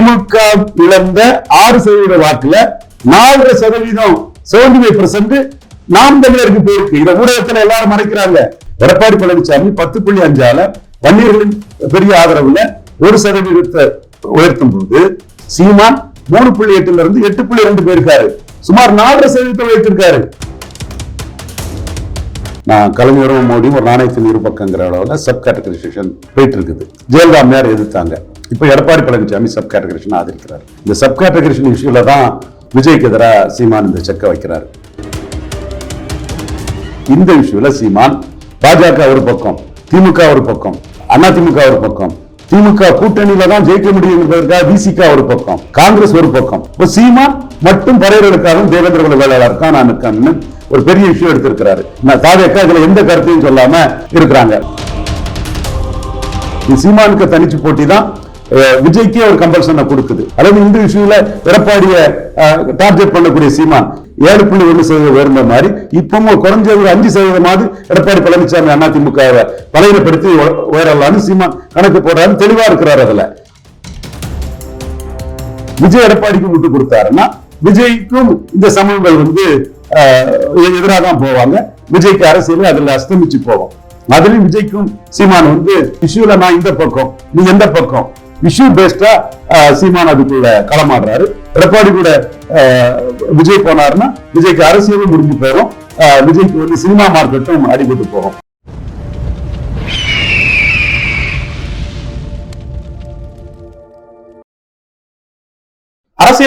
திமுக இழந்த ஆறு சதவீத வாக்குல நாலரை சதவீதம் செவன்டி ஃபைவ் பர்சன்ட் நாம் தமிழருக்கு போயிருக்கு. இதை ஊடகத்துல எல்லாரும் மறைக்கிறாங்க. எடப்பாடி பழனிசாமி பத்து புள்ளி அஞ்சால வன்னியர்களின் பெரிய ஆதரவுல ஒரு சதவீதத்தை உயர்த்தும் போது சீமான் மூணு புள்ளி எட்டுல இருந்து எட்டு புள்ளி ரெண்டு போயிருக்காரு. சுமார் நாலரை சதவீதத்தை உயர்த்திருக்காரு. நான் கலைஞரும் மோடியும் ஒரு நாணயத்தின் இரு பக்கங்கிற அளவுல சப் கேட்டகரைசேஷன் போயிட்டு இருக்குது. ஜெயலலிதா அம்மையார் எதிர்த்தாங்க. இப்போ எடப்பாடி பழனிசாமி சப் கேட்டகரிஷன் ஆதரிக்கிறார். இந்த சப் கேட்டகரிஷன் இஷ்யூல தான் விஜய்க்கு எதிராக சீமான் இந்த செக்கை வைக்கிறார். இந்த இஷ்யூல சீமான் பாஜக ஒரு பக்கம் திமுக ஒரு பக்கம் அதிமுக ஒரு பக்கம் திமுக கூட்டணியில தான் ஜெயிக்க முடியும் என்பதற்காக விசிக ஒரு பக்கம் காங்கிரஸ் ஒரு பக்கம். இப்போ சீமான் மட்டும் பறையர்களுக்காகவும் தேவேந்திர குல வேளாளருக்காக நான் இருக்கேன்னு ஒரு பெரிய விஷயம் எடுத்திருக்கிறாரு. நான் தாவேக்கா இதுல எந்த கருத்தையும் சொல்லாம இருக்கிறாங்க. சீமானுக்கு தனிச்சு போட்டி தான் விஜய்க்கே ஒரு கம்பல்சனை கொடுக்குது. அதாவது இந்த விஷயத்துல எடப்பாடிய டார்கெட் பண்ணக்கூடிய சீமான் ஏழு புள்ளி ஒன்று சதவீதம் உயர்ந்த மாதிரி இப்பவும் குறைஞ்சது ஒரு அஞ்சு சதவீதமாவது எடப்பாடி பழனிசாமி அதிமுக பலையினப்படுத்தி உ- உயரலாம்னு சீமான் கணக்கு போடுறாரு தெளிவா இருக்கிறார் அதுல. விஜய் எடப்பாடிக்கு விட்டு கொடுத்தாருன்னா விஜய்க்கும் இந்த சமூகங்கள் வந்து எதிராக தான் போவாங்க. விஜய்க்கு அரசியல் அதுல அஸ்தமிச்சு போவோம் அதுலயும் விஜய்க்கும் சீமான் வந்து இஷ்யூல நான் இந்த பக்கம் நீ எந்த பக்கம்? இஷ்யூ பேஸ்டா சீமான் அதுக்குள்ள களமாடுறாரு. எடப்பாடி கூட விஜய் போனாருன்னா விஜய்க்கு அரசியலும் முடிஞ்சு போயிடும் விஜய்க்கு வந்து சினிமா மார்க்கெட்டும் அடிபட்டு போகும்.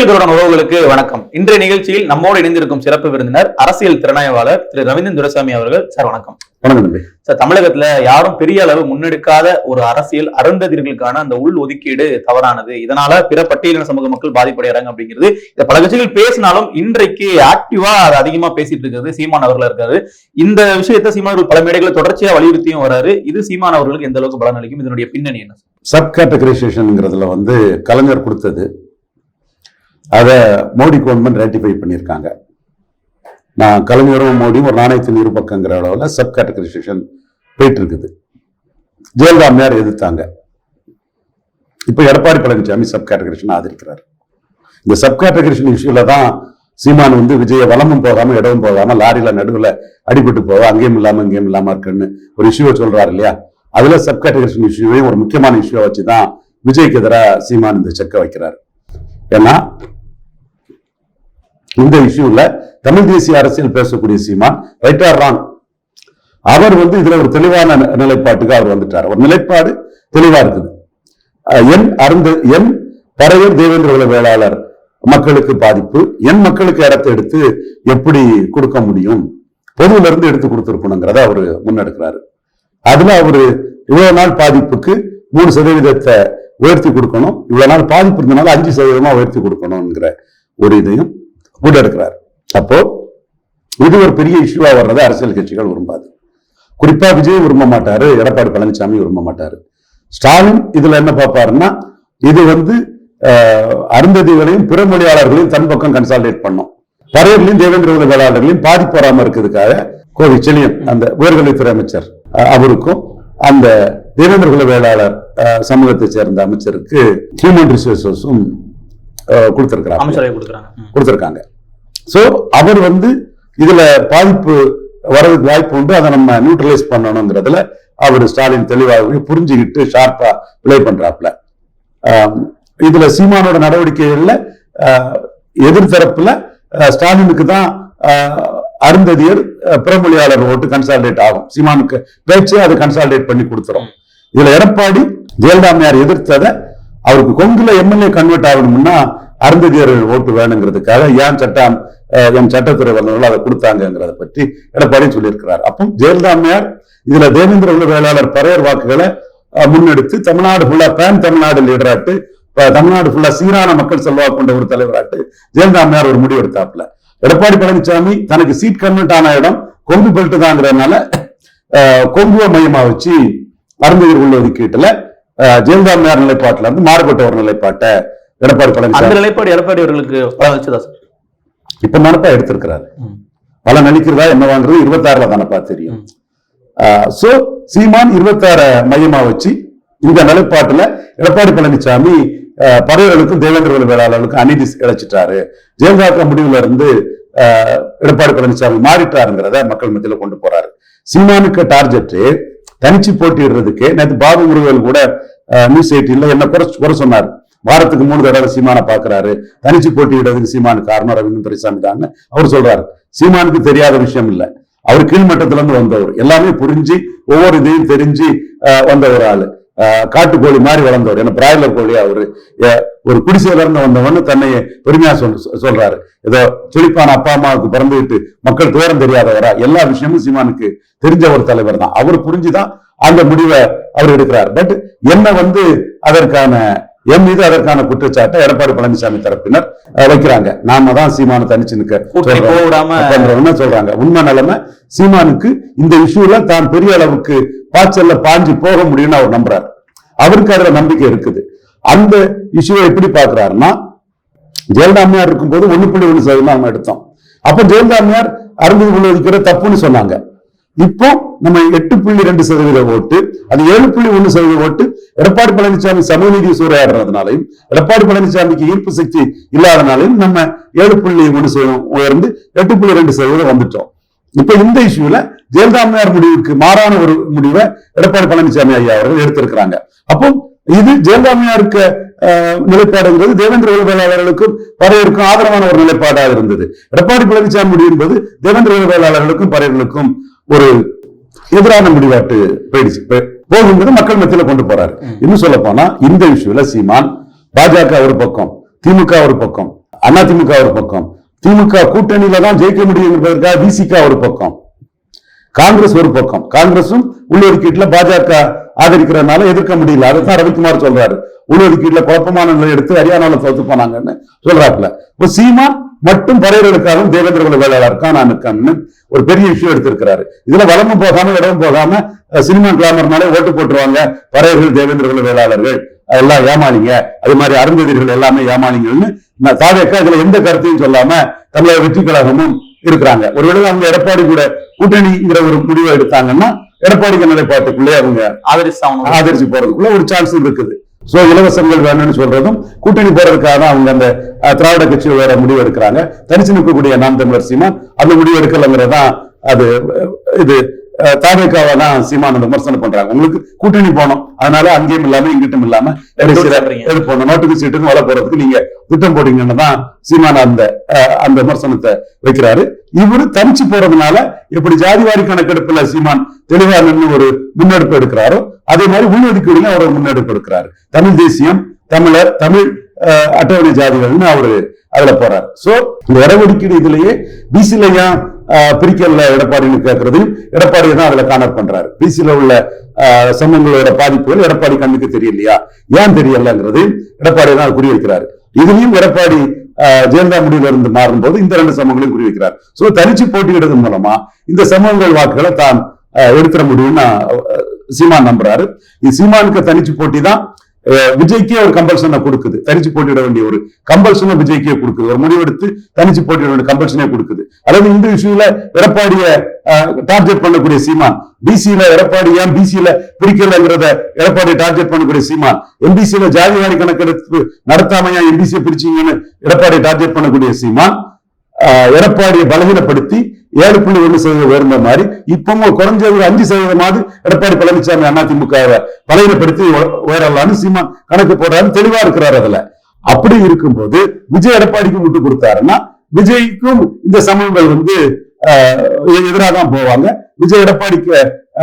அரசியல் உறவுகளுக்கு வணக்கம். இன்றைய நிகழ்ச்சியில் நம்மோடு இணைந்திருக்கும் சிறப்பு விருந்தினர் அரசியல் திறனாய்வாளர் திரு ரவீந்திரன் துரைசாமி அவர்கள். சார் வணக்கம். சார் தமிழகத்துல யாரும் பெரிய அளவு முன்னெடுக்காத ஒரு அரசியல் அருந்ததிர்களுக்கான அந்த உள் ஒதுக்கீடு தவறானது. இதனால பிற பட்டியலின சமூக மக்கள் பாதிப்படைகிறாங்க அப்படிங்கிறது. இந்த பல கட்சிகள் பேசினாலும் இன்றைக்கு ஆக்டிவா அது அதிகமா பேசிட்டு இருக்கிறது சீமான் அவர்கள் இருக்காரு. இந்த விஷயத்தை சீமான் அவர்கள் பல மேடைகளை தொடர்ச்சியா வலியுறுத்தியும் வராரு. இது சீமான் அவர்களுக்கு எந்த அளவுக்கு பலன் அளிக்கும் இதனுடைய பின்னணி என்ன? சப் கேட்டகரைசேஷன்ங்கிறதுல வந்து கலைஞர் கொடுத்தது. அதை மோடி கவர்மெண்ட் ரேட்டிஃபை பண்ணியிருக்காங்க. நான் கலைஞரும் மோடியும் ஒரு நாணயத்தின் இரு பக்கங்கிற அளவில் சப் கேட்டகரைசேஷன் போயிட்டு இருக்குது ஜெயலலிதா அம்மையார் எதிர்த்தாங்க. இப்போ எடப்பாடி பழனிசாமி சப் கேட்டகரைசேஷன் ஆதரிக்கிறார். இந்த சப் கேட்டகரைசேஷன் இஷ்யூல தான் சீமான் வந்து விஜய வளமும் போகாம இடமும் போகாம லாரியில நடுவில் அடிபட்டு போவா அங்கேயும் இல்லாம இங்கேயும் இல்லாம இருக்குன்னு ஒரு இஷ்யூவை சொல்றாரு இல்லையா? அதுல சப் கேட்டகரைசேஷன் இஷ்யூவையும் ஒரு முக்கியமான இஷ்யூவை வச்சு தான் விஜய்க்கு எதிராக சீமான் இந்த செக்கை வைக்கிறார். ஏன்னா இந்த இஷ்யூல தமிழ் தேசிய அரசியல் பேசக்கூடிய சீமான் ரைட் ஆர் ராங் அவர் வந்து இதுல ஒரு தெளிவான நிலைப்பாட்டுக்கு அவர் வந்துட்டார். ஒரு நிலைப்பாடு தெளிவா இருக்குது. என் அருந்து என் பறையர் தேவேந்திர குல வேளாளர் மக்களுக்கு பாதிப்பு என் மக்களுக்கு இடத்தை எடுத்து எப்படி கொடுக்க முடியும் பொதுவுல இருந்து எடுத்து கொடுத்துருக்கணுங்கிறத அவரு முன்னெடுக்கிறாரு. அதுல அவரு இவ்வளவு நாள் பாதிப்புக்கு மூணு சதவீதத்தை உயர்த்தி கொடுக்கணும் இவ்வளவு நாள் பாதிப்பு இருந்தனால அஞ்சு சதவீதமா உயர்த்தி கொடுக்கணுங்கிற ஒரு இதையும் முன்னெடுக்கிறார். அப்போ இது ஒரு பெரிய இஷ்யூவா வர்றதை அரசியல் கட்சிகள் விரும்பாது. குறிப்பா விஜய் விரும்ப மாட்டாரு எடப்பாடி பழனிசாமி விரும்ப மாட்டாரு. ஸ்டாலின் இதுல என்ன பார்ப்பாருன்னா இது வந்து அருந்ததிகளையும் பிற மொழியாளர்களையும் தன் பக்கம் கன்சால்டேட் பண்ணும். பறையர்களையும் தேவேந்திர வேளாளர்களையும் பாதிப்பு வராம இருக்கிறதுக்காக கோவை செழியன் அந்த உயர்கல்வித்துறை அமைச்சர் அவருக்கும் அந்த தேவேந்திர குல வேளாளர் சமூகத்தை சேர்ந்த அமைச்சருக்கு ஹியூமன் ரிசோர்ஸஸும் கொடுத்திருக்கிறாங்க. கொடுத்திருக்காங்க. சோ அவர் வந்து இதுல பாதிப்பு வர்றதுக்கு வாய்ப்பு உண்டு. அதை நம்ம நியூட்ரலைஸ் பண்ணணுங்கிறதுல அவர் ஸ்டாலின் தெளிவாகவே புரிஞ்சுக்கிட்டு ஷார்ப்பா விளை பண்றாப்ல இதுல சீமானோட நடவடிக்கைகள்ல ஆஹ், எதிர்த்தரப்புல ஸ்டாலினுக்கு தான் ஆஹ், அருந்ததியர் பிறமொழியாளர் ஓட்டு கன்சால்டேட் ஆகும். சீமானுக்கு பேச்சு அது கன்சால்டேட் பண்ணி கொடுத்துரும். இதுல எடப்பாடி ஜெயலலிதாமையார் எதிர்த்ததை அவருக்கு கொங்குல எம்எல்ஏ கன்வெர்ட் ஆகணும்னா அருந்ததியர்கள் ஓட்டு வேணுங்கிறதுக்காக ஏன் சட்டம் என் சட்டத்துறை வந்தவர்கள் அதை கொடுத்தாங்கிறத பற்றி எடப்பாடி சொல்லியிருக்கிறார். அப்போ ஜெயலலிதா இதுல தேவேந்திர உள்ள வேளாளர் பறையர் வாக்குகளை முன்னெடுத்து தமிழ்நாடு ஃபுல்லா பேன் தமிழ்நாடு லீடராட்டு தமிழ்நாடு ஃபுல்லா சீரான மக்கள் செல்வாக்கு கொண்ட ஒரு தலைவராட்டு ஜெயலலிதா ஒரு முடிவு எடுத்தாப்ல எடப்பாடி பழனிசாமி தனக்கு சீட் கன்வெர்ட் ஆன இடம் கொங்கு பெல்ட் தாங்கிறதுனால கொங்குவ மையமா வச்சு அருந்ததியர் உள்ள ஒதுக்கீட்டுல அஹ், ஜெயலலிதா நிலைப்பாட்டுல இருந்து மாறுபட்ட ஒரு நிலைப்பாட்டை எடப்பாடி அந்த பழனிசாமி நிலைப்பாடு எடப்பாடி அவர்களுக்கு இப்ப தானப்பா எடுத்திருக்கிறாரு. ம். பலன் அளிக்கிறதா என்னவாங்கிறது இருபத்தாறுல தானப்பா தெரியும். சோ சீமான் இருபத்தாற மையமா வச்சு இந்த நிலைப்பாட்டுல எடப்பாடி பழனிசாமி அஹ், பறையர்களுக்கும் தேவேந்திர வேளாளர்களுக்கும் அநீதி இழைச்சிட்டாரு. ஜெயலலிதா முடிவுல இருந்து எடப்பாடி பழனிசாமி மாறிட்டாருங்கிறத மக்கள் மத்தியில கொண்டு போறாரு. சீமானுக்கு டார்கெட் தனிச்சு போட்டியிடுறதுக்கு நேற்று பாபு முருகன் கூட நியூஸ் எயிட்டின்ல என்ன குறை குறை சொன்னார். வாரத்துக்கு மூணு தடவை சீமானை பாக்குறாரு தனிச்சு போட்டியிடுறதுக்கு சீமானு காரணம் ரவீந்திர துரைசாமி தான் அவர் சொல்றாரு. சீமானுக்கு தெரியாத விஷயம் இல்லை. அவர் கீழ்மட்டத்துல இருந்து வந்தவர். எல்லாமே புரிஞ்சு ஒவ்வொரு இதையும் தெரிஞ்சு அஹ், வந்த ஒரு ஆளு. காட்டுக்கோழி மாதிரி வளர்ந்தவர். என பிராய்லர் கோழி அவரு. ஒரு குடிசையில இருந்து வந்தவன்னு தன்னை பெருமையா சொல் சொல்றாரு. ஏதோ செழிப்பான அப்பா அம்மாவுக்கு பிறந்துவிட்டு மக்கள் துயரம் தெரியாதவரா? எல்லா விஷயமும் சீமானுக்கு தெரிஞ்ச ஒரு தலைவர் தான். அவர் புரிஞ்சுதான் அந்த முடிவை அவர் எடுக்கிறார். பட் என்ன வந்து அதற்கான என் மீது அதற்கான குற்றச்சாட்டை எடப்பாடி பழனிசாமி தரப்பினர் வைக்கிறாங்க. நாம தான் சீமானை தனிச்சு நிக்க சொல்றாங்க. உண்மை நிலைமை சீமானுக்கு இந்த இஷ்யூல தான் பெரிய அளவுக்கு பாய்ச்சல்ல பாஞ்சு போக முடியும்னு அவர் நம்புறாரு. அவருக்கு அதுல நம்பிக்கை இருக்குது. அந்த இஷ்யூவை எப்படி பாக்குறாருன்னா ஜெயலலிதா அம்மையார் இருக்கும்போது ஒண்ணு புள்ளி ஒண்ணு சதவீதம் அவங்க எடுத்தோம். அப்ப ஜெயலலிதா அம்மையார் அருந்ததி ஒதுக்கிற தப்புன்னு சொன்னாங்க. இப்போ நம்ம எட்டு புள்ளி ரெண்டு சதவீத ஓட்டு அது ஏழு புள்ளி ஒன்னு சதவீத ஓட்டு எடப்பாடி பழனிசாமி சமூக நீதி சூறையாடுறதுனாலையும் எடப்பாடி பழனிசாமிக்கு ஈர்ப்பு சக்தி இல்லாதனாலையும் நம்ம ஏழு புள்ளி ஒன்று சதவீதம் உயர்ந்து எட்டு புள்ளி ரெண்டு சதவீதம் வந்துட்டோம். இப்ப இந்த இஷ்யூல ஜெயலலிதாமையார் முடிவுக்கு மாறான ஒரு முடிவை எடப்பாடி பழனிசாமி ஐயா அவர்கள் எடுத்திருக்கிறாங்க. அப்போ இது ஜெயலலிதாமையாருக்கு நிலைப்பாடுங்கிறது தேவேந்திர வேளாளர்களுக்கும் பறையருக்கும் ஆதரவான ஒரு நிலைப்பாடாக இருந்தது. எடப்பாடி பழனிசாமி முடிவு என்பது தேவேந்திர வேளாளர்களுக்கும் பறையர்களுக்கும் ஒரு எதிரான முடிவாட்டு போயிடுச்சு. போகுங்கிறது மக்கள் மத்தியில கொண்டு போறாரு. இன்னும் சொல்ல போனா இந்த இஷ்யூல சீமான் பாஜக ஒரு பக்கம் திமுக ஒரு பக்கம் அதிமுக ஒரு பக்கம் திமுக கூட்டணியில தான் ஜெயிக்க முடியும் என்பதற்காக விசிக ஒரு பக்கம் காங்கிரஸ் ஒரு பக்கம் காங்கிரசும் உள்ளொதுக்கீட்டுல பாஜக ஆதரிக்கிறதுனால எதிர்க்க முடியல. அதைத்தான் ரவிக்குமார் சொல்றாரு. உள்ளொதுக்கீட்டுல குழப்பமான நிலை எடுத்து ஹரியானால தோத்து போனாங்கன்னு சொல்றாப்புல. இப்போ சீமான் மட்டும் பறையர்களுக்காகவும் தேவேந்திர குல வேளாளருக்காக நான் இருக்கேன்னு ஒரு பெரிய இஷ்யூ எடுத்திருக்கிறாரு. இதுல வளமும் போகாம இடமும் போகாம சினிமா கிளாமர்னாலே ஓட்டு போட்டுருவாங்க பறையர்கள் தேவேந்திர குல வேளாளர்கள். எல்லாம் ஏமாளிங்க. அது மாதிரி அருந்ததிர்கள் எல்லாமே ஏமாளிங்கன்னு நான் தாவேக்கா இதுல எந்த கருத்தையும் சொல்லாம தமிழக வெற்றி கழகமும் இருக்கிறாங்க. ஒருவேளை அவங்க எடப்பாடி கூட கூட்டணிங்கிற ஒரு முடிவை எடுத்தாங்கன்னா எடப்பாடிக்கு நிலைப்பாட்டுக்குள்ளே அவங்க ஆதரிச்சு ஆதரிச்சு போறதுக்குள்ள ஒரு சான்ஸ் இருக்குது. சோ இலவசங்கள் வேணும்னு சொல்றதும் கூட்டணி போறதுக்காக தான் அவங்க அந்த திராவிட கட்சி வேற முடிவு எடுக்கிறாங்க. தனிச்சு நிற்கக்கூடிய நாம் தமிழர் சீமான் அந்த முடிவு எடுக்கலங்கிறதான் அது இது தாவேக்காவை தான் சீமான விமர்சனம் பண்றாங்க. உங்களுக்கு கூட்டணி போனோம் அதனால அங்கேயும் இல்லாம இங்கிட்டும் இல்லாம கடைசியில சொல்றீங்க. எது போன நோட்டுக்கு சீட்டுக்கு வள போறதுக்கு நீங்க திட்டம் போட்டீங்கன்னு தான் சீமான அந்த அந்த விமர்சனத்தை வைக்கிறாரு. இவரு தனிச்சு போறதுனால எப்படி ஜாதிவாரி கணக்கெடுப்புல சீமான் தெளிவா நின்று ஒரு முன்னெடுப்பு எடுக்கிறாரோ அதே மாதிரி உள்ஒதுக்கீடுல அவர் முன்னெடுப்பு எடுக்கிறாரு. தமிழ் தேசியம் தமிழர் தமிழ் அட்டவணை ஜாதிகள்னு அவரு அதுல போறாரு. சோ இந்த இடஒதுக்கீடு இதுலயே பிசில ஏன் பிரிக்கல எடப்பாடின்னு கேட்கறதையும் எடப்பாடியை தான் அதுல காணர் பண்றாரு. பிசில உள்ள சமூகங்களோட பாதிப்புகள் எடப்பாடி கண்ணுக்கு தெரியலையா? ஏன் தெரியலங்கிறதையும் எடப்பாடி தான் குறி வைக்கிறாரு. இதுலயும் எடப்பாடி ஜெயலலிதா முடிவில் இருந்து மாறும்போது இந்த ரெண்டு சமூகங்களையும் குறி வைக்கிறார். சோ தனிச்சு போட்டியிடுறது மூலமா இந்த சமூகங்கள் வாக்குகளை தான் எடுத்துட முடியும்னு சீமான் நம்புறாரு. இது சீமானுக்கு தனிச்சு போட்டி தான் விஜய்க்கே ஒரு கம்பல்சனை கொடுக்குது. தனிச்சு போட்டியிட வேண்டிய ஒரு கம்பல்சனை விஜய்க்கே கொடுக்குது. ஒரு முடிவெடுத்து தனிச்சு போட்டியிட வேண்டிய கம்பல்சனே கொடுக்குது. அதாவது இந்த இஷ்யூல எடப்பாடிய டார்கெட் பண்ணக்கூடிய சீமான் பிசியில எடப்பாடி ஏன் பிசியில பிரிக்கலங்கிறத எடப்பாடி டார்கெட் பண்ணக்கூடிய சீமான் எம்பிசியில ஜாதிவாரி கணக்கெடுப்பு நடத்தாமையா எம்பிசியை பிரிச்சீங்கன்னு எடப்பாடி டார்கெட் பண்ணக்கூடிய சீமான் ஆஹ், எடப்பாடியை பலகீனப்படுத்தி ஏழு புள்ளி ஒன்று சதவீதம் உயர்ந்த மாதிரி இப்பவும் குறைஞ்சது ஒரு அஞ்சு சதவீதமாவது எடப்பாடி பழனிசாமி அதிமுக பலவீனப்படுத்தி உ- உயரலாம்னு சீமான் கணக்கு போடுறாரு தெளிவா இருக்கிறாரு அதுல. அப்படி இருக்கும்போது விஜய் எடப்பாடிக்கு விட்டு கொடுத்தாருன்னா விஜய்க்கும் இந்த சமூகங்கள் வந்து எதிராக தான் போவாங்க. விஜய் எடப்பாடிக்கு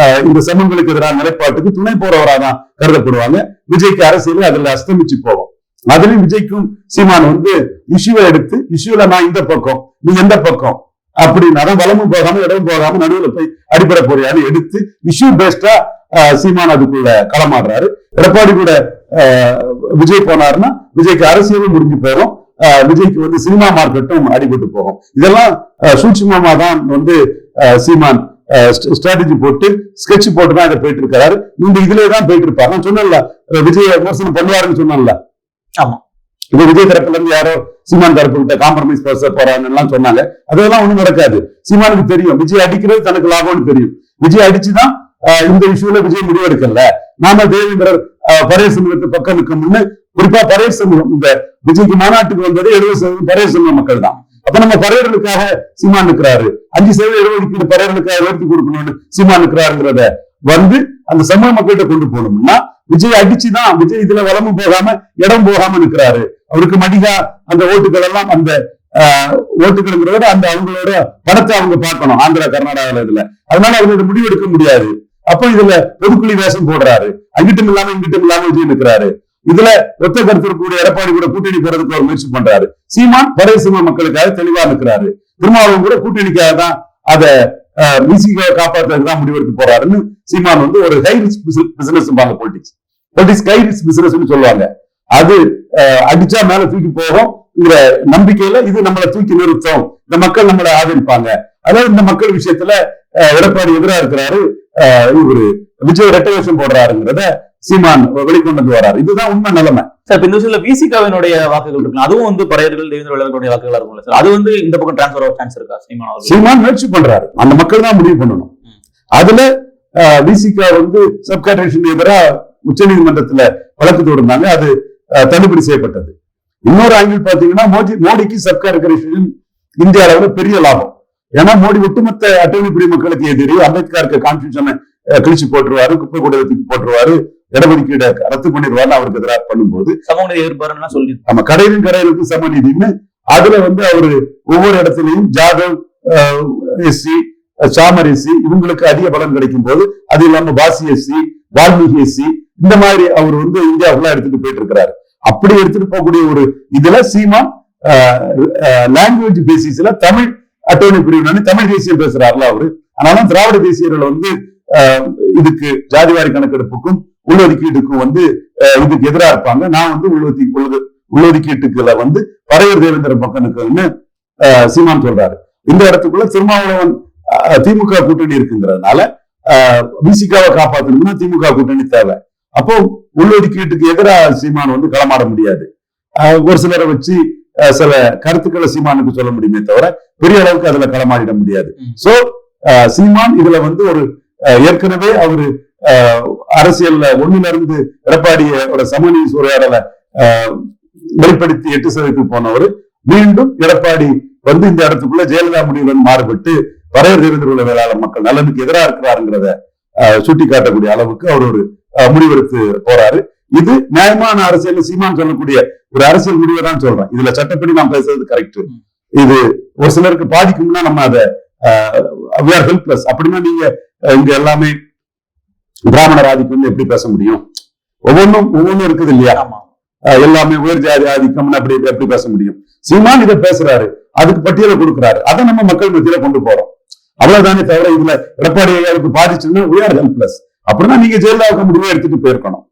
ஆஹ், இந்த சமூகங்களுக்கு எதிரான நிலைப்பாட்டுக்கு துணை போறவராக தான் கருதப்படுவாங்க. விஜய்க்கு அரசியல் அதுல அஸ்தமிச்சு போவோம் அதுலயும் விஜய்க்கும் சீமான் வந்து இஷ்யூவை எடுத்து இஷ்யூல நான் இந்த பக்கம் நீ எந்த பக்கம்? அப்படின்னா தான் வளமும் போகாம இடமும் போகாம நடுவில் போய் அடிப்படை போறியான்னு எடுத்து இஷ்யூ பேஸ்டா சீமான் அதுக்குள்ள களமாடுறாரு. எடப்பாடி கூட ஆஹ், விஜய் போனாருன்னா விஜய்க்கு அரசியலும் முடிஞ்சு போயிடும் ஆஹ், விஜய்க்கு வந்து சினிமா மார்க்கெட்டும் அடிபட்டு போகும். இதெல்லாம் ஆஹ், சூட்சுமமா தான் வந்து ஆஹ், சீமான் ஸ்ட்ராட்டஜி போட்டு ஸ்கெட்ச் போட்டு தான் இதை போயிட்டு இருக்காரு. நீங்க இதுலயே தான் போயிட்டு இருப்பாரு. நான் சொன்னேன்ல விஜய் விமர்சனம் பண்ணுவாருன்னு சொன்னேன்ல. ஆமா. இப்ப விஜய் தரப்புல இருந்து யாரோ சீமான் தரப்பு கிட்ட காம்ப்ரமைஸ் பேச போறாங்கன்னு எல்லாம் சொன்னாங்க. அதெல்லாம் ஒண்ணும் நடக்காது. சீமானுக்கு தெரியும். விஜய் அடிக்கிறது தனக்கு லாபம்னு தெரியும். விஜய் அடிச்சுதான் இந்த விஷயம்ல விஜய் முடிவெடுக்கல. நாம தேவேந்திரர் ஆஹ், பழைய சமூகத்து பக்கம் நிற்கணும்னு குறிப்பா பரையர் சமூகம் இந்த விஜய்க்கு மாநாட்டுக்கு வந்தது எழுபது சதவீதம் பரையர் சமூக மக்கள் தான் அப்ப நம்ம பறையர்களுக்காக சீமான் நிற்கிறாரு. அஞ்சு சதவீதம் இடஒதுக்கீடு பறையர்களுக்காக உயர்த்தி கொடுக்கணும்னு சீமான் நிற்கிறாருங்கிறத வந்து அந்த சமூக மக்கள்கிட்ட கொண்டு போகணும்னா விஜய் அடிச்சுதான் விஜய் இதுல வளமும் போகாம இடம் போகாம நிற்கிறாரு அவருக்கு மடிகா அந்த ஓட்டுகள் எல்லாம் அந்த ஆஹ், ஓட்டுகள்ங்கிறத விட அந்த அவங்களோட படத்தை அவங்க பார்க்கணும் ஆந்திரா கர்நாடகால இதுல. அதனால அவங்களோட முடிவு எடுக்க முடியாது. அப்போ இதுல பொதுக்குழி வேஷம் போடுறாரு. அங்கிட்டும் இல்லாம இங்கிட்டும் இல்லாம விஜய் நிற்கிறாரு இதுல ஒத்த கருத்து இருக்கக்கூடிய எடப்பாடி கூட கூட்டணி போறதுக்கு ஒரு முயற்சி பண்றாரு. சீமான் பழைய சீமான் மக்களுக்காக தெளிவா நிற்கிறாரு திருமாவளவன் கூட கூட்டணிக்காக தான் அதை மியூசிக்கை காப்பாற்றுறதுக்கு தான் முடிவெடுத்து போறாருன்னு சீமான் வந்து ஒரு high business business politics politics high risk business சொல்லுவாங்க. அது அடிச்சா மேல தூக்கி போகும்ங்கிற நம்பிக்கையில இது நம்மளை தூக்கி நிறுத்தும். இந்த மக்கள் நம்மளை ஆதரிப்பாங்க. அதாவது இந்த மக்கள் விஷயத்துல எடப்பாடி எதிரா இருக்கிறாரு. இவரு விஜய் ரெட்டவேஷம் போடுறாருங்கிறத சீமான் வெளிக்கொண்டு வர்றாரு. இதுதான் உண்மை நிலைமை. சார் இப்ப இந்த விஷயத்துல விசிகாவினுடைய வாக்குகள் இருக்கு அதுவும் வந்து பறையர்கள் தேவேந்திர வளர்களுடைய வாக்குகளா இருக்கும்ல சார். அது வந்து இந்த பக்கம் டிரான்ஸ்பர் ஆக சான்ஸ் இருக்கா சீமான் சீமான் முயற்சி பண்றாரு. அந்த மக்கள் தான் முடிவு பண்ணணும். அதுல விசிகா வந்து சப்கார்டேஷன் எதிராக உச்சநீதிமன்றத்துல வழக்கு தொடர்ந்தாங்க அது தள்ளுபடி செய்யப்பட்டது. இன்னொரு ஆங்கிள் பாத்தீங்கன்னா மோடி மோடிக்கு சப்கார்கரேஷன் இந்திய அளவுல பெரிய லாபம். ஏன்னா மோடி ஒட்டுமொத்த அட்டவணை பிரிவு மக்களுக்கு எதிரி. அம்பேத்கருக்கு கான்ஸ்டியூஷனை கிழிச்சு போட்டுருவாரு குப்பை கூடத்துக்கு போட்டுருவாரு இடஒதுக்கீடை ரத்து பண்ணிடுவாரு அவருக்கு எதிராக பண்ணும்போது சமூக நீதி எதிர்ப்பாருன்னா சொல்லி நம்ம கடையிலும் கடையிலுக்கும் சமநீதின்னு அதுல வந்து அவரு ஒவ்வொரு இடத்துலயும் ஜாதவ் எஸ்சி சாமர் எஸ்சி இவங்களுக்கு அதிக பலன் கிடைக்கும் போது அது இல்லாம பாசி எஸ்சி வால்மீகி எஸ்சி இந்த மாதிரி அவர் வந்து இந்தியா ஃபுல்லா எடுத்துட்டு போயிட்டு இருக்கிறாரு அப்படி எடுத்துட்டு போகக்கூடிய ஒரு இதுல சீமா லாங்குவேஜ் பேசிஸ்ல தமிழ் அட்டோனி பிரிவு தமிழ் தேசியம் பேசுறாருல அவரு. ஆனாலும் திராவிட தேசியர்கள் வந்து அஹ், இதுக்கு ஜாதிவாரி கணக்கெடுப்புக்கும் உள்ளொதுக்கீட்டுக்கும் வந்து இதுக்கு எதிராக இருப்பாங்க. நான் வந்து உள்ளொதுக்கி உள்ளது உள்ளொதுக்கீட்டுக்குள்ள வந்து பரையூர் தேவேந்திர பக்கனுக்குன்னு சீமான் சொல்றாரு. இந்த இடத்துக்குள்ள திருமாவளவன் திமுக கூட்டணி இருக்குங்கிறதுனால விசிகாவை காப்பாற்றணும்னா திமுக கூட்டணி தேவை. அப்போ உள்ளொதுக்கீட்டுக்கு எதிராக சீமான் வந்து களமாட முடியாது ஒரு சிலரை வச்சு சில கருத்துக்களை சீமானுக்கு சொல்ல முடியுமே தவிர பெரிய அளவுக்கு அதுல களமாடிட முடியாது. சோ சீமான் இதுல வந்து ஒரு ஏற்கனவே அவரு அரசியல்ல ஒண்ணுல இருந்து எடப்பாடியோட சமநீதி சூறையாடலை வெளிப்படுத்தி எட்டு சதவீதத்துக்கு போனவர் மீண்டும் எடப்பாடி வந்து இந்த இடத்துக்குள்ள ஜெயலலிதா முடிவுடன் மாறுபட்டு வரையர் தேர்தல் வேளாளர் மக்கள் நலனுக்கு எதிராக இருக்கிறாருங்கிறத சுட்டி காட்டக்கூடிய அளவுக்கு அவர் ஒரு முடிவெடுத்து போறாரு. இது நியாயமான அரசியல் சீமான் சொல்லக்கூடிய ஒரு அரசியல் முடிவை தான் சொல்றேன். இதுல சட்டப்படி நான் பேசுறது கரெக்ட் இது ஒரு சிலருக்கு பாதிக்கும்னா நம்ம அதை we are helpless. அப்படின்னா நீங்க இங்க எல்லாமே பிராமணர் ஆதிக்கம் எப்படி பேச முடியும்? ஒவ்வொன்றும் ஒவ்வொன்றும் இருக்குது இல்லையா? எல்லாமே உயர் ஜாதி ஆதிக்கம்னு அப்படி எப்படி பேச முடியும்? சீமான் இதை பேசுறாரு. அதுக்கு பட்டியலை கொடுக்கிறாரு. அதை நம்ம மக்கள் மத்தியில கொண்டு போறோம். அவ்வளவுதானே தவிர இதுல எடப்பாடி ஐயாவுக்கு பாதிச்சுன்னா உயர் ஹெல்ப்லெஸ் அப்படின்னா நீங்க ஜெயலலிதாவுக்கு முடிவு எடுத்துட்டு போயிருக்கணும்.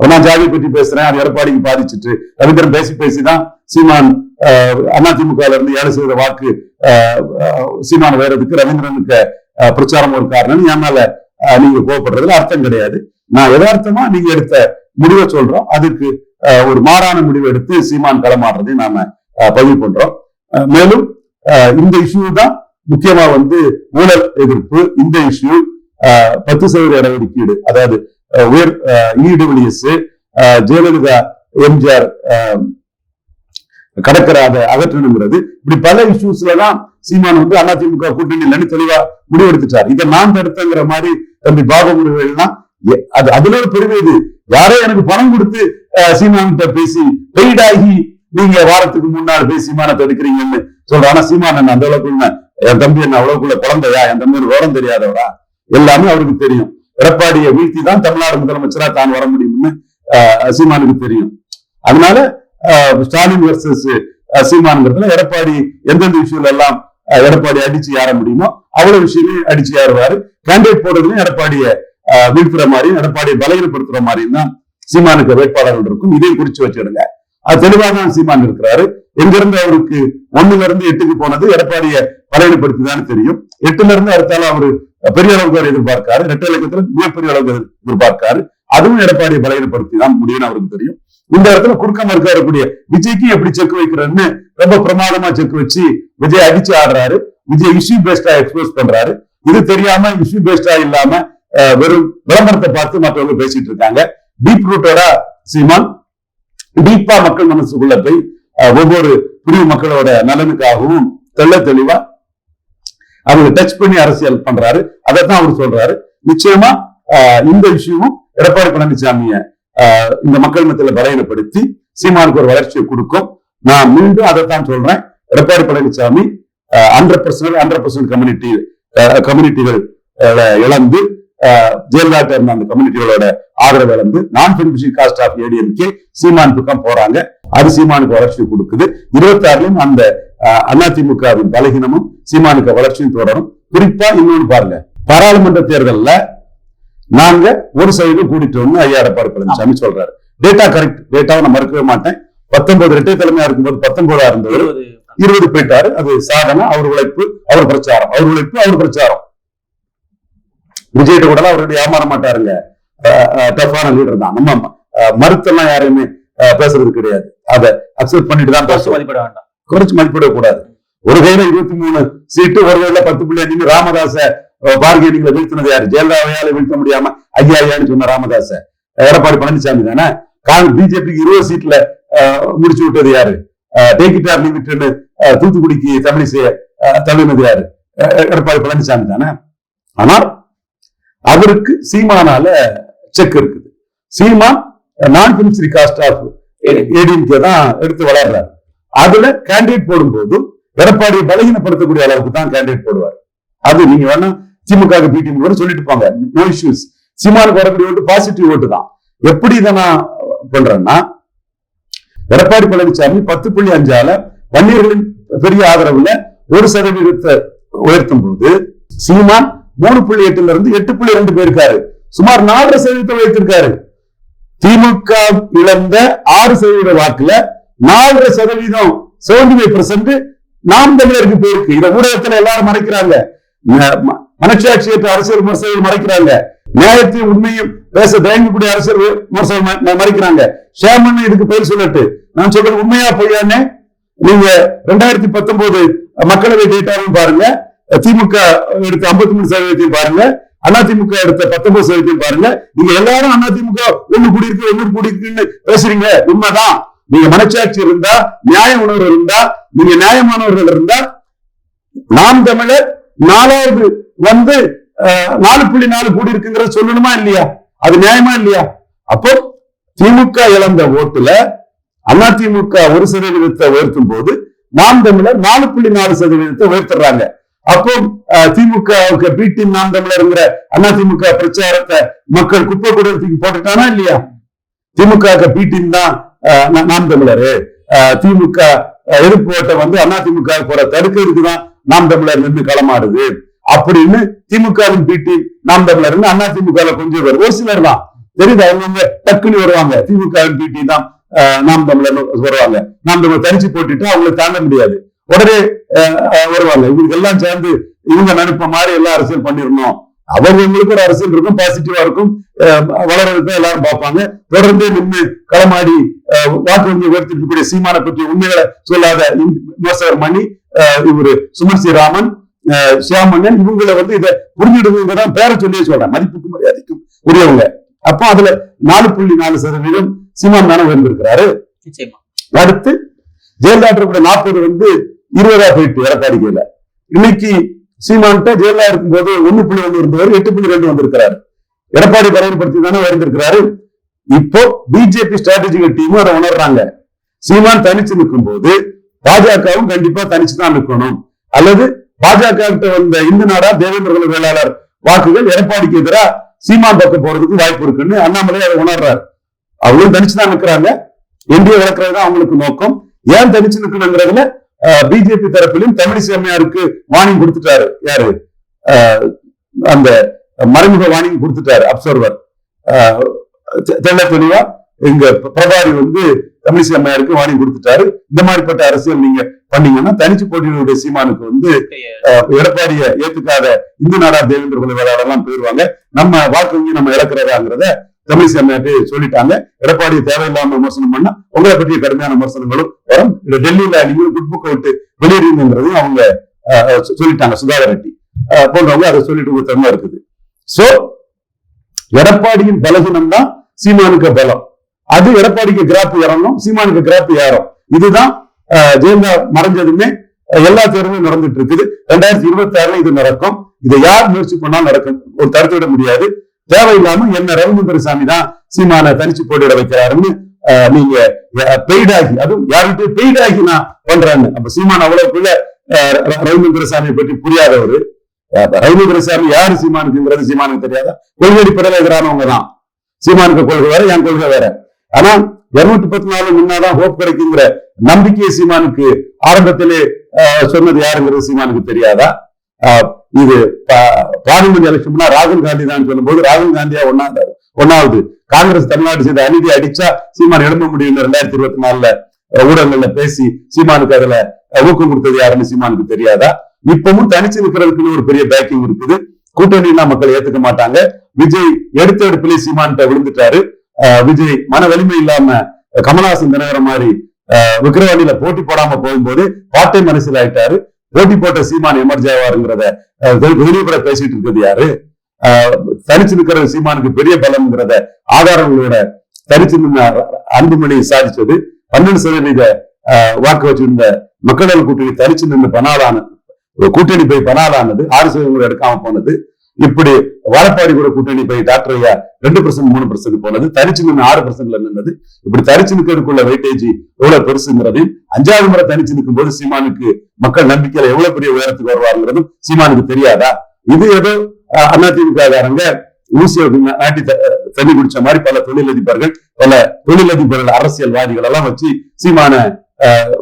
நான் ஜாதியை பற்றி பேசுறேன் அது எடப்பாடிக்கு பாதிச்சுட்டு ரவீந்திரன் பேசி பேசிதான் சீமான் அஹ், அதிமுகல இருந்து ஏழு செய்த வாக்கு சீமான வேறதுக்கு ரவீந்திரனுக்கு பிரச்சாரம் ஒரு காரணம் என் மேல நீங்க கோவப்படுறதுல அர்த்தம் கிடையாது. நான் யதார்த்தமா நீங்க எடுத்த முடிவை சொல்றோம். அதுக்கு அஹ், ஒரு மாறான முடிவு எடுத்து சீமான் களமாடுறதையும் நாம அஹ், பதிவு பண்றோம். மேலும் அஹ், இந்த இஷ்யூ தான் முக்கியமா வந்து ஊழல் எதிர்ப்பு. இந்த இஷ்யூ பத்து சதவீத இடஒதுக்கீடு அதாவது உயர் இடபிள்யூஎஸ் ஜெயலலிதா எம்ஜிஆர் கடற்கரை அதை அகற்றணுங்கிறது. இப்படி பல இஷ்யூஸ்ல தான் சீமான் வந்து அதிமுக கூட்டணி தெளிவா முடிவெடுத்துட்டார். இதை நான் தடுத்தங்கிற மாதிரி தம்பி பாபு அது அதுல ஒரு பெருமை இது. யாரோ எனக்கு பணம் கொடுத்து அஹ், சீமான்கிட்ட பேசி பெய்ட் ஆகி நீங்க வாரத்துக்கு முன்னாள் போய் சீமானை தடுக்கிறீங்கன்னு சொல்ற ஆனா சீமான் என்ன அந்த அளவுக்கு என் தம்பி என்ன அவ்வளவுக்குள்ள குழந்தையா? என் தம்பி ஓரம் தெரியாதவரா? எல்லாமே அவருக்கு தெரியும். எடப்பாடியை வீழ்த்தி தான் தமிழ்நாடு முதலமைச்சரா தான் வர முடியும்னு அஹ், சீமானுக்கு தெரியும். அதனால ஸ்டாலின் வர்சஸ் சீமானுங்கிறதுல எடப்பாடி எந்தெந்த விஷயத்துல எல்லாம் எடப்பாடி அடிச்சு ஏற முடியுமோ அவ்வளவு விஷயமே அடிச்சு ஏறுவாரு. கேண்டிடேட் போடுறதுலயும் எடப்பாடிய வீழ்த்துற மாதிரியும் எடப்பாடியை பலகீனப்படுத்துற மாதிரியும் தான் சீமானுக்கு வேட்பாளர்கள் இருக்கும். இதையும் குறிச்சு வச்சிடுங்க. அது தெளிவாக தான் சீமான் இருக்கிறாரு. எங்கிருந்து அவருக்கு ஒண்ணுல இருந்து எட்டுக்கு போனது எடப்பாடிய பலகீனப்படுத்தி தெரியும். எட்டுல இருந்து அடுத்தாலும் அவரு பெரிய அளவுக்கு அவர் எதிர்பார்க்காரு. ரெட்டை இலக்கத்துல மிகப்பெரிய அளவுக்கு எதிர்பார்க்காரு. அதுவும் எடப்பாடியை பலகீனப்படுத்தி தான் முடியும்னு அவருக்கு தெரியும். இந்த இடத்துல குறுக்க இருக்கக்கூடிய வரக்கூடிய விஜய்க்கு எப்படி செக் வைக்கிறேன்னு ரொம்ப பிரமாதமா செக் வச்சு விஜய் அடிச்சு ஆடுறாரு. விஜய் இஷ்யூ பேஸ்டா எக்ஸ்போஸ் பண்றாரு. இது தெரியாம இஷ்யூ பேஸ்டா இல்லாம வெறும் விளம்பரத்தை பார்த்து மற்றவங்க பேசிட்டு இருக்காங்க. டீப் ரூட்டோட சீமான் டீப்பா மக்கள் மனசுக்குள்ள போய் ஒவ்வொரு பிரிவு மக்களோட நலனுக்காகவும் தெள்ள தெளிவா அவங்க டச் பண்ணி அரசியல் பண்றாரு. அதைத்தான் அவர் சொல்றாரு. நிச்சயமா இந்த விஷயமும் எடப்பாடி பழனிசாமிய இந்த மக்கள் மத்தியில பலகீனப்படுத்தி சீமானுக்கு ஒரு வளர்ச்சியை கொடுக்கும். நான் மீண்டும் அதைத்தான் சொல்றேன். Edappadi Palaniswami hundred percent hundred percent community கம்யூனிட்டிகள் இழந்து ஜெயலலிதா இருந்த அந்த கம்யூனிட்டிகளோட ஆதரவு இழந்து நான் beneficial cost of ADMK Seeman பக்கம் போறாங்க. அது சீமானுக்கு வளர்ச்சி கொடுக்குது. இருபத்தி ஆறுலயும் அந்த அதிமுகவின் பலகீனமும் சீமானுக்கு வளர்ச்சியும் தொடரும். குறிப்பா இன்னொன்று பாருங்க. பாராளுமன்ற தேர்தல்ல நாங்க ஒரு சதவீதம் கூட்டிட்டோம்னு ஐயா எடப்பாடி பழனிசாமி சொல்றாரு. டேட்டா கரெக்ட் டேட்டாவை நான் மறுக்கவே மாட்டேன். பத்தொன்பது இரட்டை தலைமையா இருக்கும்போது பத்தொன்பதா இருந்தவர் இருபது போயிட்டாரு. அது சாதனை அவர் உழைப்பு அவர் பிரச்சாரம். அவர் உழைப்பு அவர் பிரச்சாரம். விஜய்கிட்ட கூட அவருடைய ஏமாற மாட்டாருங்க டஃபான லீடர் தான். நம்ம மறுத்தெல்லாம் யாரையுமே அஹ், பேசுறது கிடையாது. அதை அக்செப்ட் பண்ணிட்டு தான் பேசுவோம். மதிப்பிட வேண்டாம். குறைச்சு மதிப்பிடக்கூடாது. ஒரு கையில இருபத்தி மூணு சீட்டு ஒரு கையில பத்து பிள்ளை நீங்க ராமதாச பார்கெனிங்ல வீழ்த்தினது யாரு? ஜெயலலிதாவையால வீழ்த்த முடியாம ஐயா ஐயான்னு சொன்ன ராமதாச. எடப்பாடி பழனிசாமி தானே? காங்கிரஸ் பிஜேபிக்கு இருபது சீட்ல முடிச்சு விட்டது யாரு? டேக்கிட்டார் லிமிட்னு தூத்துக்குடிக்கு தமிழிசைய அஹ், தள்ளினது யாரு? அஹ், எடப்பாடி பழனிசாமி தானே? ஆனால் அவருக்கு சீமானால செக் இருக்குது. சீமான் நான் பினிஷரி காஸ்ட் ஆஃப் ஏடிஎம்கே தான் எடுத்து வளர்றாரு. அதுல கேண்டிடேட் போடும்போது எடப்பாடியை பலகீனப்படுத்தக்கூடிய அளவுக்கு தான் கேண்டிடேட் போடுவார். அது நீங்க வேணா திமுக பிடிஎம் கூட சொல்லிட்டு போங்க. நோ இஷ்யூஸ் சீமானுக்கு வரக்கூடிய ஓட்டு பாசிட்டிவ் ஓட்டு தான். எப்படி இதை நான் பண்றேன்னா எடப்பாடி பழனிசாமி பத்து புள்ளி அஞ்சால வன்னியர்களின் பெரிய ஆதரவுல ஒரு சதவீதத்தை உயர்த்தும் போது சீமான் மூணு புள்ளி எட்டுல இருந்து எட்டு புள்ளி ரெண்டு போயிருக்காரு. சுமார் நாலரை சதவீதத்தை உயர்த்திருக்காரு. திமுக இழந்த ஆறு சதவீத வாக்குல நாலரை சதவீதம் செவன்டி ஃபைவ் பர்சன்ட் நாம் தமிழருக்கு போயிருக்கு இதை ஊடகத்துல எல்லாரும் மறைக்கிறாங்க. ம- ம- மனச்சாட்சியற்ற அரசியல் விமர்சகர்கள் மறைக்கிறாங்க. நியாயத்தையும் உண்மையும் பேச தயங்கக்கூடிய அரசியல் விமர்சகர்கள் மறைக்கிறாங்க. ஷேமன் இதுக்கு பேர் சொல்லட்டு. நான் சொல்றது உண்மையா பொய்யான்னு நீங்க ரெண்டாயிரத்தி பத்தொன்பது மக்களவை டேட்டாவும் பாருங்க. திமுக எடுத்த 53% மூணு சதவீதத்தையும் பாருங்க. அதிமுக எடுத்த பத்தொன்பது சதவீதத்தையும் பாருங்க. நீங்க எல்லாரும் அதிமுக ஒண்ணு கூடியிருக்கு ஒண்ணு கூடியிருக்குன்னு பேசுறீங்க. உண்மைதான். நீங்க மனச்சாட்சி இருந்தா நியாய உணர்வு இருந்தா நீங்க நியாயமானவர்கள் இருந்தா நாம் தமிழர் நாலாவது வந்து அஹ், நாலு புள்ளி நாலு கூடி இருக்குங்கிற சொல்லணுமா இல்லையா? அது நியாயமா இல்லையா? அப்போ திமுக இழந்த ஓட்டுல அதிமுக ஒரு சதவீதத்தை உயர்த்தும் போது நாம் தமிழர் நாலு புள்ளி நாலு சதவீதத்தை உயர்த்துறாங்க. அப்போ அஹ், திமுகவுக்கு பி டீம் நாம் தமிழருங்கிற அதிமுக பிரச்சாரத்தை மக்கள் குப்பை கூடத்துக்கு போட்டுட்டானா இல்லையா? திமுக பி டீம் தான் நாம் தமிழரு. திமுக எதிர்ப்பு ஓட்டை வந்து அதிமுக போற தடுக்கிறதுக்கு தான் நாம் தமிழர் நின்று களமாடுது. அப்படின்னு திமுகவின் பிடி நாம் தமிழர்னு அதிமுக கொஞ்சம் பேர் ஒரு சிலர் தான். தெரியுது? அவங்க டக்குன்னு வருவாங்க. திமுகவின் பிடி தான் நாம் தமிழர் வருவாங்க. நாம் தமிழர் தனிச்சு போட்டுட்டு அவங்களை தாண்ட முடியாது. உடனே வருவாங்க. இவங்க எல்லாம் சேர்ந்து இவங்க நினைப்ப மாதிரி எல்லாம் அரசியல் பண்ணிடணும். அவர்களுக்கு ஒரு அரசியல் இருக்கும் பாசிட்டிவா இருக்கும். அஹ், எல்லாரும் பார்ப்பாங்க. தொடர்ந்து நின்று களமாடி வாக்கு வங்கி உயர்த்திட்டு இருக்கக்கூடிய சீமான பற்றி உண்மைகளை சொல்லாத விமர்சகர் மணி இவரு சுமன் ஸ்ரீராமன் சியாமண்ணன் இவங்களை வந்து இதை புரிஞ்சிடுங்க தான் பேரை சொல்லியே சொல்றேன் மதிப்புக்கும் மரியாதைக்கும் உரியவங்க. அப்போ அதுல நாலு புள்ளி நாலு சதவீதம் சீமான் தானே உயர்ந்திருக்கிறாரு. அடுத்து ஜெயலலிதா நாற்பது வந்து இருபதா போயிட்டு எடப்பாடி கையில இன்னைக்கு சீமான்ட்ட ஜெயலலிதா இருக்கும்போது ஒண்ணு புள்ளி ஒண்ணு இருந்தவர் எட்டு புள்ளி ரெண்டு வந்திருக்கிறாரு. எடப்பாடி பயன்படுத்தி தானே உயர்ந்திருக்கிறாரு. இப்போ பிஜேபி ஸ்ட்ராட்டஜிக்கல் டீமும் அதை உணர்றாங்க. சீமான் தனிச்சு நிற்கும் போது பாஜகவும் கண்டிப்பா தனிச்சு தான் நிற்கணும் அல்லது பாஜக வந்த இந்து நாடா தேவேந்திர வேளாளர் வாக்குகள் எடப்பாடிக்கு எதிரா சீமான் பக்கம் போறதுக்கு வாய்ப்பு இருக்குன்னு அண்ணாமலை அதை உணர்றாரு. அவங்களும் தனிச்சு தான் நிற்கிறாங்க என்டிஏ வளர்க்கறது தான் அவங்களுக்கு நோக்கம். ஏன் தனிச்சு நிற்கணுங்கிறதுல பிஜேபி தரப்பிலும் தமிழிசை அம்மையாருக்கு வார்னிங் கொடுத்துட்டாரு. யாரு? அந்த மறைமுக வார்னிங் கொடுத்துட்டாரு அப்சர்வர் தெள்ள தெளிவா எங்க பிரபாரி வந்து தமிழிசை அம்மையாருக்கு வார்னிங் கொடுத்துட்டாரு. இந்த மாதிரிப்பட்ட அரசியல் நீங்க பண்ணீங்கன்னா தனிச்சு போட்டியினுடைய சீமானுக்கு வந்து எடப்பாடிய ஏத்துக்காத இந்து நாடா தேவேந்திர குல வேளாளர்லாம் போயிருவாங்க. நம்ம வாக்கு வங்கி நம்ம இழக்கிறதாங்கிறத தமிழிசை அம்மையாட்டு சொல்லிட்டாங்க. எடப்பாடியை தேவையில்லாம விமர்சனம் பண்ணா உங்களை பற்றிய கடுமையான விமர்சனங்களும் வரும். இந்த டெல்லியில நீங்களும் குட் புக்கை விட்டு வெளியேறீங்கிறதையும் அவங்க சொல்லிட்டாங்க. சுதாகர் ரெட்டி. போன்றவங்க அதை சொல்லிட்டு கொடுத்தமா இருக்குது. சோ எடப்பாடியின் பலகீனம் தான் சீமானுக்கு பலம். அது எடப்பாடிக்கு கிராப் இறங்கும் சீமானுக்கு கிராப் ஏறும் இதுதான் ஜெயலலிதா மறைஞ்சதுமே எல்லா தேர்தலும் நடந்துட்டு இருக்குது ரெண்டாயிரத்தி இருபத்தி ஆறுல இது நடக்கும். இதை யார் முயற்சி பண்ணாலும் நடக்கும். ஒரு தடுத்து விட முடியாது. தேவையில்லாம என்ன ரவிமந்திரசாமி தான் சீமான தனிச்சு போட்டியிட வைக்கிறாருன்னு நீங்க பெய்டாகி அதுவும் யார்கிட்டயும் பெய்டாகி நான் பண்றாங்க அப்ப சீமான் அவ்வளவுக்குள்ள அஹ், சாமியை பற்றி புரியாதவர். ரவிமந்திரசாமி யாரு சீமானுக்குங்கிறது சீமானுக்கு தெரியாதா? கொள்கை அடிப்படையில் எதிரானவங்க தான். சீமானுக்கு கொள்கை வேற என் கொள்கை வேற. ஆனா இருநூத்தி பத்து நாலு முன்னாதான் ஹோப் கிடைக்குங்கிற நம்பிக்கை சீமானுக்கு ஆரம்பத்திலே சொன்னது யாருங்கிறது சீமானுக்கு தெரியாதா? இது பார்லிமெண்ட் எலெக்ஷன் ராகுல் காந்தி தான் சொல்லும்போது ராகுல் காந்தியா ஒன்னா ஒன்னாவது காங்கிரஸ் தமிழ்நாடு செய்த அநீதி அடிச்சா சீமான் எழும்ப முடியும் ரெண்டாயிரத்தி இருபத்தி நாலுல ஊடகங்கள்ல பேசி சீமானுக்கு அதுல ஊக்கம் கொடுத்தது யாருன்னு சீமானுக்கு தெரியாதா? இப்பவும் தனிச்சு நிற்கிறதுக்குன்னு ஒரு பெரிய பேக்கிங் இருக்குது. கூட்டணினா மக்கள் ஏத்துக்க மாட்டாங்க. விஜய் எடுத்த எடுப்பிலே சீமான்கிட்ட விழுந்துட்டாரு. விஜய் மன வலிமை இல்லாம கமலஹாசன் தினகரன் மாதிரி விக்கிரவாணியில போட்டி போடாம போகும்போது பாட்டை மனசில் ஆயிட்டாரு. போட்டி போட்ட சீமான் எமர்ஜி ஆவாருங்கிறத அஹ், பேசிட்டு இருக்கிறது யாரு? தனிச்சு நிற்கிற சீமானுக்கு பெரிய பலம்ங்கிறத ஆதாரங்களோட தனிச்சு நின்ன அன்புமணி சாதிச்சது பன்னெண்டு சதவீத வாக்கு வச்சிருந்த மக்களவை கூட்டணி தனிச்சு நின்று பனாலான கூட்டணி போய் பனாலானது ஆறு சதவீதம் எடுக்காம போனது. இப்படி வாழப்பாடி கூட கூட்டணி போய் டாக்டர் ஐயா ரெண்டு பர்சன்ட் மூணு பர்சன்ட் போனது. தனிச்சு நின்று ஆறு பர்சன்ட்ல நின்னது. இப்படி தனிச்சு நிற்கிறதுக்குள்ள வெயிட்டேஜ் எவ்வளவு பெருசுங்கிறதையும் அஞ்சாவது முறை தனிச்சு நிற்கும் போது சீமானுக்கு மக்கள் நம்பிக்கையில எவ்வளவு பெரிய உயரத்துக்கு வருவாருங்கிறதும் சீமானுக்கு தெரியாதா? இது ஏதோ அஹ், அதிமுககாரங்க ஊசியை நாட்டி த- தண்ணி குடிச்ச மாதிரி பல தொழிலதிபர்கள் பல தொழிலதிபர்கள் அரசியல்வாதிகள் எல்லாம் வச்சு சீமான அஹ்,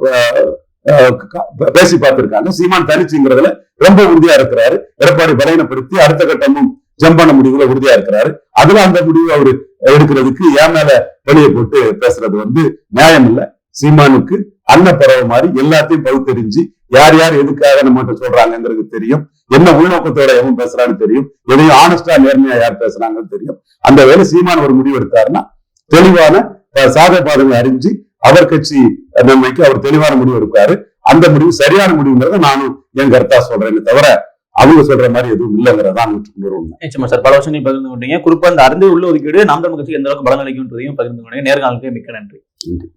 பேசி பார்த்திருக்காங்க. சீமான் தனிச்சுங்கிறதுல ரொம்ப உறுதியா இருக்கிறாரு. எடப்பாடி பலகீனப்படுத்தி அடுத்த கட்டமும் ஜம்பான முடிவுல உறுதியா இருக்கிறாரு. அதுல அந்த முடிவு அவரு எடுக்கிறதுக்கு என் மேல வெளியே போட்டு பேசுறது வந்து நியாயம் இல்ல. சீமானுக்கு அன்ன பறவை மாதிரி எல்லாத்தையும் பகுத்தறிஞ்சு யார் யார் எதுக்காக நம்ம சொல்றாங்கிறது தெரியும். என்ன உள்நோக்கத்தோட எவன் பேசுறான்னு தெரியும். எதையும் ஆனஸ்டா நேர்மையா யார் பேசுறாங்கன்னு தெரியும். அந்த வேலை சீமான் ஒரு முடிவு எடுத்தாருன்னா தெளிவான சாத பாதங்களை அறிஞ்சு அவர் கட்சி நன்மைக்கு அவர் தெளிவான முடிவு எடுப்பாரு அந்த முடிவு சரியான முடிவுங்கிறத நானும் என் கருத்தா சொல்றேன்னு தவிர அவங்க சொல்ற மாதிரி எதுவும் இல்லைங்கிறதா நூற்றுக்கு நூறு உண்மை நிச்சயமா சார். பல விஷயங்கள் பகிர்ந்து கொண்டீங்க. குறிப்பா இந்த அருந்து உள்ள ஒதுக்கீடு நாம் தமிழ் கட்சிக்கு எந்த அளவுக்கு பலன் அளிக்கும்ன்றதையும் பகிர்ந்து கொண்டீங்க. நேர்காணலுக்கு மிக்க நன்றி. நன்றி.